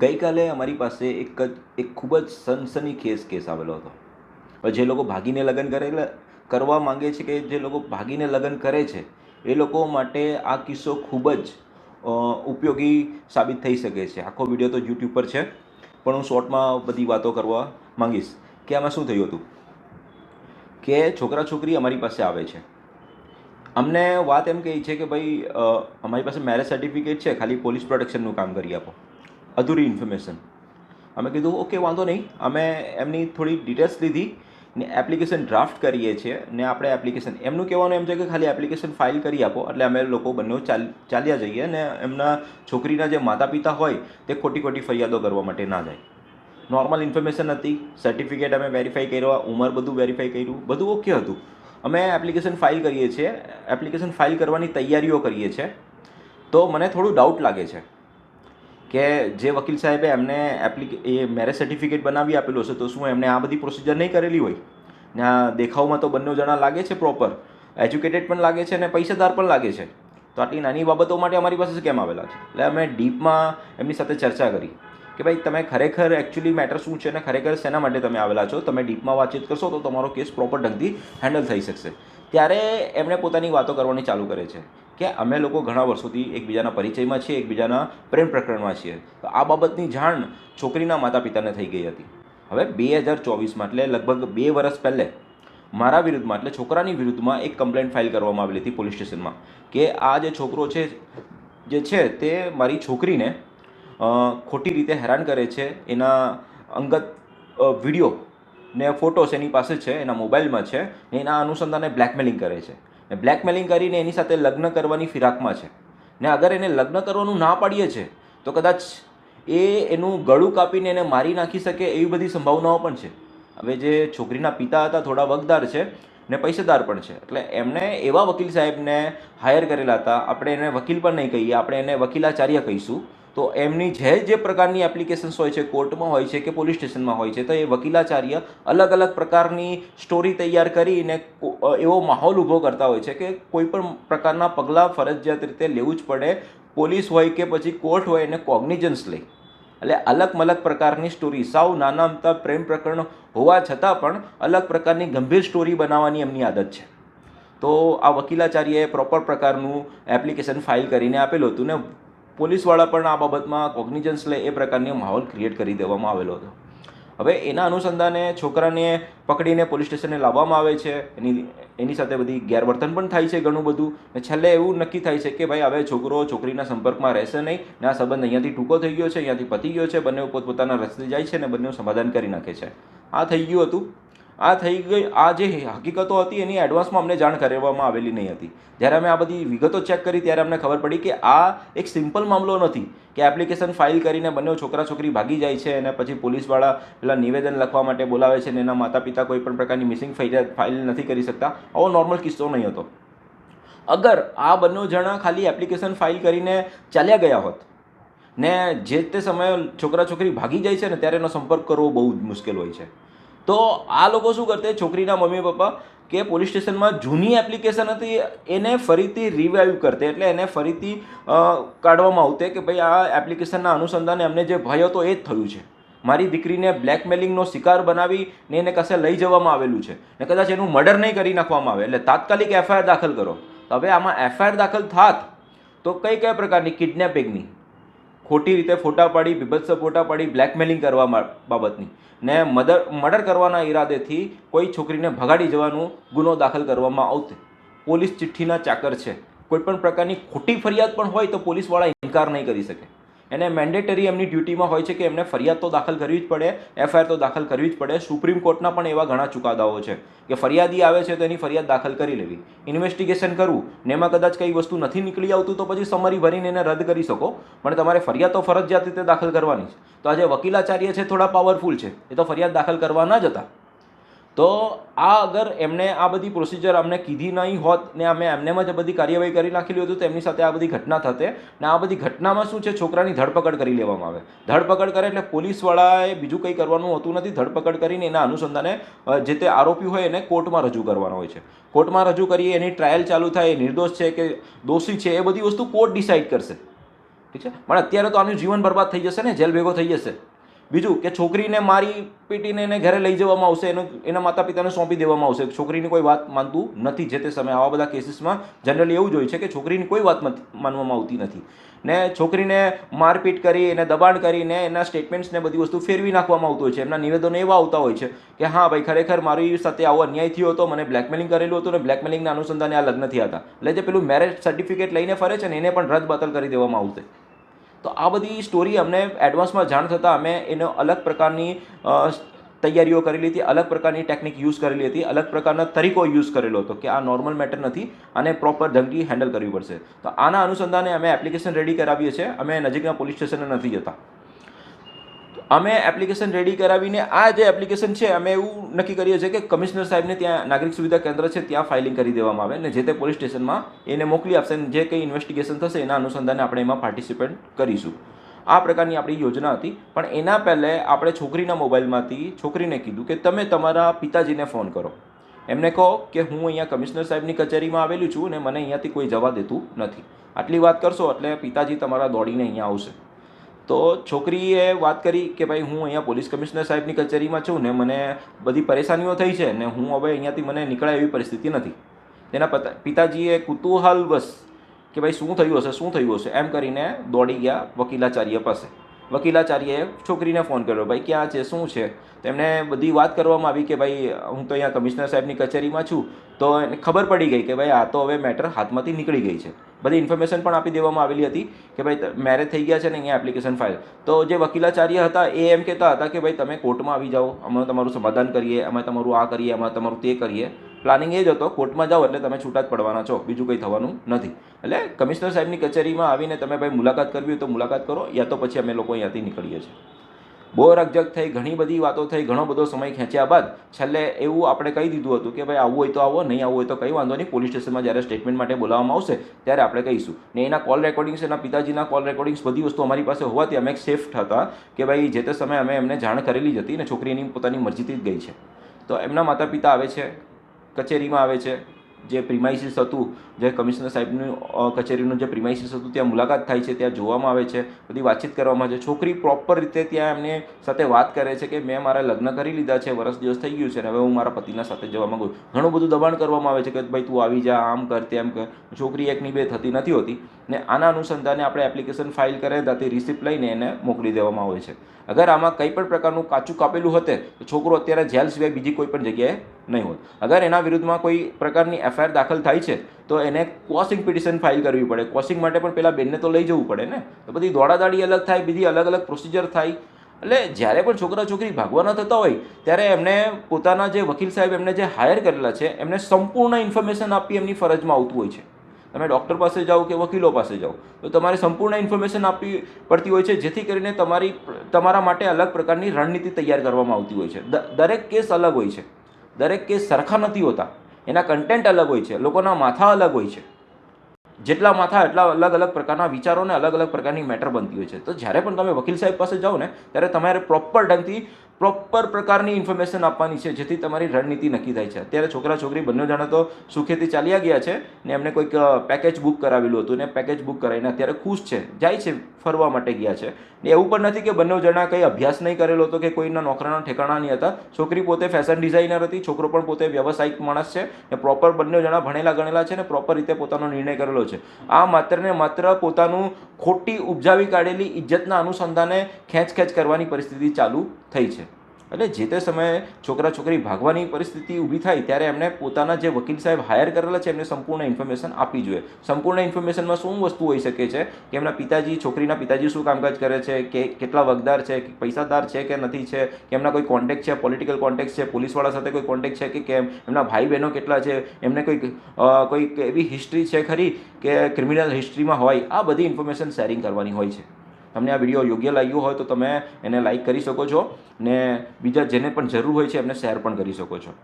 ગઈકાલે અમારી પાસે એક જ, એક ખૂબ જ સનસનીખેજ કેસ આવેલો હતો. જે લોકો ભાગીને લગ્ન કરેલા કરવા માંગે છે કે જે લોકો ભાગીને લગ્ન કરે છે, એ લોકો માટે આ કિસ્સો ખૂબ જ ઉપયોગી સાબિત થઈ શકે છે. આખો વીડિયો તો યુટ્યુબ પર છે. પણ હું શોર્ટમાં બધી વાતો કરવા માંગીશ કે આમાં શું થયું હતું? કે છોકરા છોકરી અમારી પાસે આવે છે. અમને વાત એમ કહી છે કે ભાઈ અમારી પાસે મેરેજ સર્ટિફિકેટ છે, ખાલી પોલીસ પ્રોટેક્શનનું કામ કરી આપો. અધૂરી ઇન્ફોર્મેશન અમે કીધું, ઓકે, વાંધો નહીં. અમે એમની થોડી ડિટેલ્સ લીધી ને એપ્લિકેશન ડ્રાફ્ટ કરીએ છીએ ને આપણે એપ્લિકેશન એમનું કહેવાનું એમ છે કે ખાલી એપ્લિકેશન ફાઇલ કરી આપો, એટલે અમે લોકો બંને ચાલ, ચાલ્યા જઈએ ને એમના છોકરીના જે માતા પિતા હોય તે ખોટી ખોટી ફરિયાદો કરવા માટે ના જાય. નોર્મલ ઇન્ફોર્મેશન હતી સર્ટિફિકેટ અમે વેરીફાઈ કર્યા, ઉંમર બધું વેરીફાઈ કર્યું, બધું ઓકે હતું. અમે એપ્લિકેશન ફાઇલ કરીએ છીએ એપ્લિકેશન ફાઇલ કરવાની તૈયારીઓ કરીએ છીએ. તો મને થોડું ડાઉટ લાગે છે. કે જે વકીલ સાહેબે એમને એપ્લિકે એ મેરેજ સર્ટિફિકેટ બનાવી આપેલું હશે, તો શું એમને આ બધી પ્રોસિજર નહીં કરેલી હોય? ને આ દેખાવમાં તો બંને જણા લાગે છે પ્રોપર એજ્યુકેટેડ પણ લાગે છે અને પૈસાદાર પણ લાગે છે. તો આટલી નાની બાબતો માટે અમારી પાસે કેમ આવેલા છે? એટલે અમે ડીપમાં એમની સાથે ચર્ચા કરી કે ભાઈ, તમે ખરેખર એકચ્યુઅલી મેટર શું છે અને ખરેખર શેના માટે તમે આવેલા છો? તમે ડીપમાં વાતચીત કરશો તો તમારો કેસ પ્રોપર ઢંગથી હેન્ડલ થઈ શકશે. ત્યારે એમણે પોતાની વાતો કરવાની ચાલુ કરે છે. કે અમે લોકો ઘણા વર્ષોથી એકબીજાના પરિચયમાં છીએ, એકબીજાના પ્રેમ પ્રકરણમાં છીએ. તો આ બાબતની જાણ છોકરીના માતા પિતાને થઈ ગઈ હતી. હવે બે હજાર ચોવીસમાં, એટલે લગભગ બે વર્ષ પહેલે, મારા વિરુદ્ધમાં, એટલે છોકરાની વિરુદ્ધમાં એક કમ્પ્લેન્ટ ફાઇલ કરવામાં આવેલી હતી પોલીસ સ્ટેશનમાં, કે આ જે છોકરો છે, જે છે તે મારી છોકરીને ખોટી રીતે હેરાન કરે છે. એના અંગત વીડિયો ને ફોટોસ એની પાસે છે, એના મોબાઈલમાં છે ને એના અનુસંધાને બ્લેકમેલિંગ કરે છે. ને બ્લેકમેલિંગ કરીને એની સાથે લગ્ન કરવાની ફિરાકમાં છે. ને અગર એને લગ્ન કરવાનું ના પાડીએ છે, તો કદાચ એ એનું ગળું કાપીને એને મારી નાખી શકે એવી બધી સંભાવનાઓ પણ છે. હવે જે છોકરીના પિતા હતા, થોડા વગદાર છે ને પૈસેદાર પણ છે. એટલે એમણે એવા વકીલ સાહેબને હાયર કરેલા હતા. આપણે એને વકીલ પણ નહીં કહીએ, આપણે એને વકીલાચાર્ય કહીશું. તો એમની જે જે પ્રકારની એપ્લિકેશન્સ હોય છે, કોર્ટમાં હોય છે કે પોલીસ સ્ટેશનમાં હોય છે, તો એ વકીલાચાર્ય અલગ અલગ પ્રકારની સ્ટોરી તૈયાર કરીને એવો માહોલ ઊભો કરતા હોય છે કે કોઈ પણ પ્રકારના પગલાં ફરજિયાત રીતે લેવું જ પડે. પોલીસ હોય કે પછી કોર્ટ હોય એને કોગ્નિજન્સ લે. એટલે અલગ મલગ પ્રકારની સ્ટોરી સાવ નાના અમતા પ્રેમ પ્રકરણ હોવા છતાં પણ અલગ પ્રકારની ગંભીર સ્ટોરી બનાવવાની એમની આદત છે. તો આ વકીલાચાર્યએ પ્રોપર પ્રકારનું એપ્લિકેશન ફાઇલ કરીને આપેલું હતું ને પોલીસવાળા પણ આ બાબતમાં કોગ્નિજન્સ લે, એ પ્રકારનો માહોલ ક્રિએટ કરી દેવામાં આવેલો હતો. હવે એના અનુસંધાને છોકરાને પકડીને પોલીસ સ્ટેશને લાવવામાં આવે છે. એની એની સાથે બધી ગેરવર્તન પણ થાય છે ઘણું બધું. છેલ્લે એવું નક્કી થાય છે કે ભાઈ હવે છોકરો છોકરીના સંપર્કમાં રહેશે નહીં ને આ સંબંધ અહીંયાથી ટૂંકો થઈ ગયો છે, અહીંયાથી પતી ગયો છે. બંને પોતપોતાના રસ્તે જાય છે ને બંને સમાધાન કરી નાખે છે. આ થઈ ગયું હતું. આ થઈ ગઈ, આ જે હકીકતો હતી એની એડવાન્સમાં અમને જાણ કરવામાં આવેલી નહીં હતી. જ્યારે અમે આ બધી વિગતો ચેક કરી, ત્યારે અમને ખબર પડી કે આ એક સિમ્પલ મામલો નથી કે એપ્લિકેશન ફાઇલ કરીને બંને છોકરા છોકરી ભાગી જાય છે અને પછી પોલીસવાળા પેલા નિવેદન લખવા માટે બોલાવે છે ને એના માતા પિતા કોઈ પણ પ્રકારની મિસિંગ ફાઇલ નથી કરી શકતા, આવો નોર્મલ કિસ્સો નહીં હતો. અગર આ બંને જણા ખાલી એપ્લિકેશન ફાઇલ કરીને ચાલ્યા ગયા હોત ને જે તે સમયે છોકરા છોકરી ભાગી જાય છે ને ત્યારે એનો સંપર્ક કરવો બહુ જ મુશ્કેલ હોય છે. તો આ લોકો શું કરતે? છોકરીના મમ્મી પપ્પા કે પોલીસ સ્ટેશનમાં જૂની એપ્લિકેશન હતી, એને ફરીથી રિવાઇવ કરતે. એટલે એને ફરીથી કાઢવામાં આવતે કે ભાઈ આ એપ્લિકેશનના અનુસંધાને અમને જે ભય હતો એ જ થયું છે. મારી દીકરીને બ્લેકમેલિંગનો શિકાર બનાવી ને એને કશે લઈ જવામાં આવેલું છે. ને કદાચ એનું મર્ડર નહીં કરી નાખવામાં આવે. એટલે તાત્કાલિક એફઆઈઆર દાખલ કરો. હવે આમાં એફઆઈઆર દાખલ થાત તો કઈ કઈ પ્રકારની કિડનેપિંગની ખોટી રીતે ફોટા પાડી, બીભત્સ ફોટા પાડી બ્લેકમેલિંગ કરવા બાબતની. ને મર્ડર મર્ડર કરવાના ઈરાદેથી કોઈ છોકરીને ભગાડી જવાનું ગુનો દાખલ કરવામાં આવશે. પોલીસ ચિઠ્ઠીના ચાકર છે. કોઈપણ પ્રકારની ખોટી ફરિયાદ પણ હોય તો પોલીસવાળા ઇનકાર નહીં કરી શકે. એને મેન્ડેટરી એમની ડ્યુટીમાં હોય છે કે એમને ફરિયાદ તો દાખલ કરવી જ પડે એફઆઈઆર તો દાખલ કરવી જ પડે. સુપ્રીમ કોર્ટના પણ એવા ઘણા ચુકાદાઓ છે કે ફરિયાદી આવે છે તો એની ફરિયાદ દાખલ કરી લેવી. ઇન્વેસ્ટિગેશન કરવું, ને એમાં કદાચ કંઈ વસ્તુ નથી નીકળી આવતું તો પછી સમરી ભરીને એને રદ કરી શકો. પણ તમારે ફરિયાદ તો ફરજિયાત રીતે દાખલ કરવાની છે. તો આજે વકીલાચાર્ય છે થોડા પાવરફુલ છે. એ તો ફરિયાદ દાખલ કરવા ન જતા. તો આ અગર એમણે આ બધી પ્રોસિજર અમને કીધી નહીં હોત ને અમે એમનેમ જ બધી કાર્યવાહી કરી નાખેલી હતું તો એમની સાથે આ બધી ઘટના થતે. ને આ બધી ઘટનામાં શું છે? છોકરાની ધરપકડ કરી લેવામાં આવે. ધરપકડ કરે એટલે પોલીસવાળાએ બીજું કંઈ કરવાનું હોતું નથી. ધરપકડ કરીને એના અનુસંધાને જે તે આરોપી હોય એને કોર્ટમાં રજૂ કરવાનો હોય છે. કોર્ટમાં રજૂ કરીએ, એની ટ્રાયલ ચાલુ થાય, એ નિર્દોષ છે કે દોષી છે, એ બધી વસ્તુ કોર્ટ ડિસાઇડ કરશે. ઠીક છે? પણ અત્યારે તો આનું જીવન બરબાદ થઈ જશે ને? જેલ ભેગો થઈ જશે. બીજું કે છોકરીને મારી પીટીને એને ઘરે લઈ જવામાં આવશે, એનું, એના માતા પિતાને સોંપી દેવામાં આવશે. છોકરીની કોઈ વાત માનતું નથી જે તે સમયે. આવા બધા કેસીસમાં જનરલી એવું જ હોય છે કે છોકરીની કોઈ વાત માનવામાં આવતી નથી. ને છોકરીને મારપીટ કરી, એને દબાણ કરીને, એના સ્ટેટમેન્ટ્સને બધી વસ્તુ ફેરવી નાખવામાં આવતું હોય છે. એમના નિવેદનો એવા આવતા હોય છે કે હા ભાઈ, ખરેખર મારી સાથે આવો અન્યાય થયો હતો, મને બ્લેકમેલિંગ કરેલું હતું ને બ્લેકમેલિંગના અનુસંધાને આ લગ્ન થયા હતા. એટલે જે પેલું મેરેજ સર્ટિફિકેટ લઈને ફરે છે ને, એને પણ રદ બાતલ કરી દેવામાં આવશે. તો આ બધી સ્ટોરી અમને એડવાન્સમાં જાણ થતાં અમે એનો અલગ પ્રકારની તૈયારીઓ કરેલી હતી, અલગ પ્રકારની ટેકનિક યુઝ કરેલી હતી, અલગ પ્રકારના તરીકો યુઝ કરેલો હતો કે આ નોર્મલ મેટર નથી આને પ્રોપર ઢંગથી હેન્ડલ કરવી પડશે. તો આના અનુસંધાને અમે એપ્લિકેશન રેડી કરાવીએ છીએ. અમે નજીકના પોલીસ સ્ટેશને નથી જતા. અમે એપ્લિકેશન રેડી કરાવીને આ જે એપ્લિકેશન છે, અમે એવું નક્કી કરીએ છીએ કે કમિશનર સાહેબને ત્યાં નાગરિક સુવિધા કેન્દ્ર છે, ત્યાં ફાઇલિંગ કરી દેવામાં આવે ને જે તે પોલીસ સ્ટેશનમાં એને મોકલી આપશે અને જે કંઈ ઇન્વેસ્ટિગેશન થશે એના અનુસંધાને આપણે એમાં પાર્ટિસિપેટ કરીશું. આ પ્રકારની આપણી યોજના હતી, પણ એના પહેલે આપણે છોકરીના મોબાઈલમાંથી છોકરીને કીધું કે તમે તમારા પિતાજીને ફોન કરો. એમને કહો કે હું અહીંયા કમિશનર સાહેબની કચેરીમાં આવેલું છું અને મને અહીંયાથી કોઈ જવા દેતું નથી. આટલી વાત કરશો એટલે પિતાજી તમારા દોડીને અહીંયા આવશે. તો છોકરીએ વાત કરી કે ભાઈ, હું અહીંયા પોલીસ કમિશનર સાહેબની કચેરીમાં છું ને મને બધી પરેશાનીઓ થઈ છે ને હું હવે અહીંયાથી મને નીકળાય એવી પરિસ્થિતિ નથી. તેના પતા, પિતાજીએ કુતૂહલવશ કે ભાઈ, શું થયું હશે? શું થયું હશે? એમ કરીને દોડી ગયા વકીલાચાર્ય પાસે. વકીલાચાર્યએ છોકરીને ફોન કર્યો, ભાઈ, ક્યાં છે? શું છે? તેમને બધી વાત કરવામાં આવી કે ભાઈ, હું તો અહીંયા કમિશનર સાહેબની કચેરીમાં છું. તો એને ખબર પડી ગઈ કે ભાઈ, આ તો હવે મેટર હાથમાંથી નીકળી ગઈ છે. બધી ઇન્ફોર્મેશન પણ આપી દેવામાં આવેલી હતી કે ભાઈ મેરેજ થઈ ગયા છે ને અહીંયા એપ્લિકેશન ફાઇલ તો જે વકીલાચાર્ય હતા એ એમ કહેતા હતા કે ભાઈ તમે કોર્ટમાં આવી જાઓ, અમે તમારું સમાધાન કરીએ, અમે તમારું આ કરીએ, અમે તમારું તે કરીએ. પ્લાનિંગ એ જ હતો કોર્ટમાં જાઓ એટલે તમે છૂટા જ પડવાના છો, બીજું કંઈ થવાનું નથી. એટલે કમિશનર સાહેબની કચેરીમાં આવીને તમે ભાઈ મુલાકાત કરવી હોય તો મુલાકાત કરો, યા તો પછી અમે લોકો અહીંયાથી નીકળીએ છીએ. બહુ રકજક થઈ, ઘણી બધી વાતો થઈ, ઘણો બધો સમય ખેંચ્યા બાદ છેલ્લે એવું આપણે કહી દીધું હતું કે ભાઈ, આવું હોય તો આવો, નહીં આવવું હોય તો કંઈ વાંધો નહીં. પોલીસ સ્ટેશનમાં જ્યારે સ્ટેટમેન્ટ માટે બોલાવવામાં આવશે, ત્યારે આપણે કહીશું. ને એના કોલ રેકોર્ડિંગ્સ એના પિતાજીના કોલ રેકોર્ડિંગ્સ બધી વસ્તુ અમારી પાસે હોવાથી અમે સેફ હતા કે ભાઈ, જે તે સમયે અમે એમને જાણ કરેલી જ હતી ને છોકરીની પોતાની મરજીથી જ ગઈ છે. તો એમના માતા પિતા આવે છે, કચેરીમાં આવે છે જે પ્રિમાઇસીસ હતું, જે કમિશનર સાહેબનું કચેરીનું જે પ્રિમાઇસીસ હતું, ત્યાં મુલાકાત થાય છે, ત્યાં જોવામાં આવે છે, બધી વાતચીત કરવામાં આવે છે. છોકરી પ્રોપર રીતે ત્યાં એમને સાથે વાત કરે છે કે મેં મારા લગ્ન કરી લીધા છે, વરસ દિવસ થઈ ગયું છે અને હવે હું મારા પતિના સાથે જવા માગું ઘણું બધું દબાણ કરવામાં આવે છે કે ભાઈ તું આવી જા, આમ કર, તેમ કર. છોકરી એકની બે થતી નથી હોતી ને આના અનુસંધાને આપણે એપ્લિકેશન ફાઇલ કરે, ત્યાંથી રિસિપ્ટ લઈને એને મોકલી દેવામાં આવે છે. અગર આમાં કંઈ પણ પ્રકારનું કાચું કાપેલું હતે, તો છોકરો અત્યારે જેલ સિવાય બીજી કોઈ પણ જગ્યાએ નહીં હોત. અગર એના વિરુદ્ધમાં કોઈ પ્રકારની એફઆઈઆર દાખલ થાય છે, તો એને કોસિંગ પિટિશન ફાઇલ કરવી પડે. કોસિંગ માટે પણ પેલા બેનને તો લઈ જવું પડે ને? તો બધી દોડાદાડી અલગ થાય બીજી અલગ અલગ પ્રોસિજર થાય. એટલે જ્યારે પણ છોકરા છોકરી ભાગવાના થતા હોય, ત્યારે એમને પોતાના જે વકીલ સાહેબ એમને જે હાયર કરેલા છે, એમને સંપૂર્ણ ઇન્ફોર્મેશન આપવી એમની ફરજમાં આવતું હોય છે. તમે ડૉક્ટર પાસે જાઓ કે વકીલો પાસે જાઓ, તો તમારે સંપૂર્ણ ઇન્ફોર્મેશન આપવી પડતી હોય છે, જેથી કરીને તમારી, તમારા માટે અલગ પ્રકારની રણનીતિ તૈયાર કરવામાં આવતી હોય છે. દરેક કેસ અલગ હોય છે. દરેક કેસ સરખા નથી હોતા. એના કન્ટેન્ટ અલગ હોય છે, લોકોના માથા અલગ હોય છે. જેટલા માથા એટલા અલગ અલગ પ્રકારના વિચારોને અલગ અલગ પ્રકારની મેટર બનતી હોય છે. તો જ્યારે પણ તમે વકીલ સાહેબ પાસે જાઓ ને, ત્યારે તમારે પ્રોપર ઢંગથી પ્રોપર પ્રકારની ઇન્ફોર્મેશન આપવાની છે, જેથી તમારી રણનીતિ નક્કી થાય છે. અત્યારે છોકરા છોકરી બંને જણા તો સુખેથી ચાલ્યા ગયા છે ને એમને કોઈક પેકેજ બુક કરાવેલું હતું ને પેકેજ બુક કરાવીને અત્યારે ખુશ છે, જાય છે. ફરવા માટે ગયા છે. ને એવું પણ નથી કે બંને જણા કંઈ અભ્યાસ નહીં કરેલો હતો કે કોઈના નોકરાના ઠેકાણા નહીં હતા. છોકરી પોતે ફેશન ડિઝાઇનર હતી, છોકરો પણ પોતે વ્યવસાયિક માણસ છે ને પ્રોપર બંને જણા ભણેલા ગણેલા છે ને પ્રોપર રીતે પોતાનો નિર્ણય કરેલો છે. આ માત્ર ને માત્ર પોતાનું ખોટી ઉપજાવી કાઢેલી ઇજ્જતના અનુસંધાને ખેંચ ખેંચ કરવાની પરિસ્થિતિ ચાલુ થઈ છે. એટલે જે તે સમયે છોકરા છોકરી ભાગવાની પરિસ્થિતિ ઊભી થાય ત્યારે એમને પોતાના જે વકીલ સાહેબ હાયર કરેલા છે, એમને સંપૂર્ણ ઇન્ફોર્મેશન આપવી જોઈએ. સંપૂર્ણ ઇન્ફોર્મેશનમાં શું વસ્તુ હોઈ શકે છે? કે એમના પિતાજી, છોકરીના પિતાજી શું કામકાજ કરે છે? કે કેટલા વગદાર છે? કે પૈસાદાર છે કે નથી છે? કે એમના કોઈ કોન્ટેક્ટ છે? પોલિટિકલ કોન્ટેક્ટ છે? પોલીસવાળા સાથે કોઈ કોન્ટેક્ટ છે કે કેમ? એમના ભાઈ બહેનો કેટલા છે? એમને કોઈ કોઈ એવી હિસ્ટ્રી છે ખરી? કે ક્રિમિનલ હિસ્ટ્રીમાં હોય? આ બધી ઇન્ફોર્મેશન શેરિંગ કરવાની હોય છે. તમને આ વીડિયો યોગ્ય લાગ્યો હોય તો તમે એને લાઈક કરી શકો છો ને બીજા જેને પણ જરૂર હોય છે એમને શેર પણ કરી શકો છો.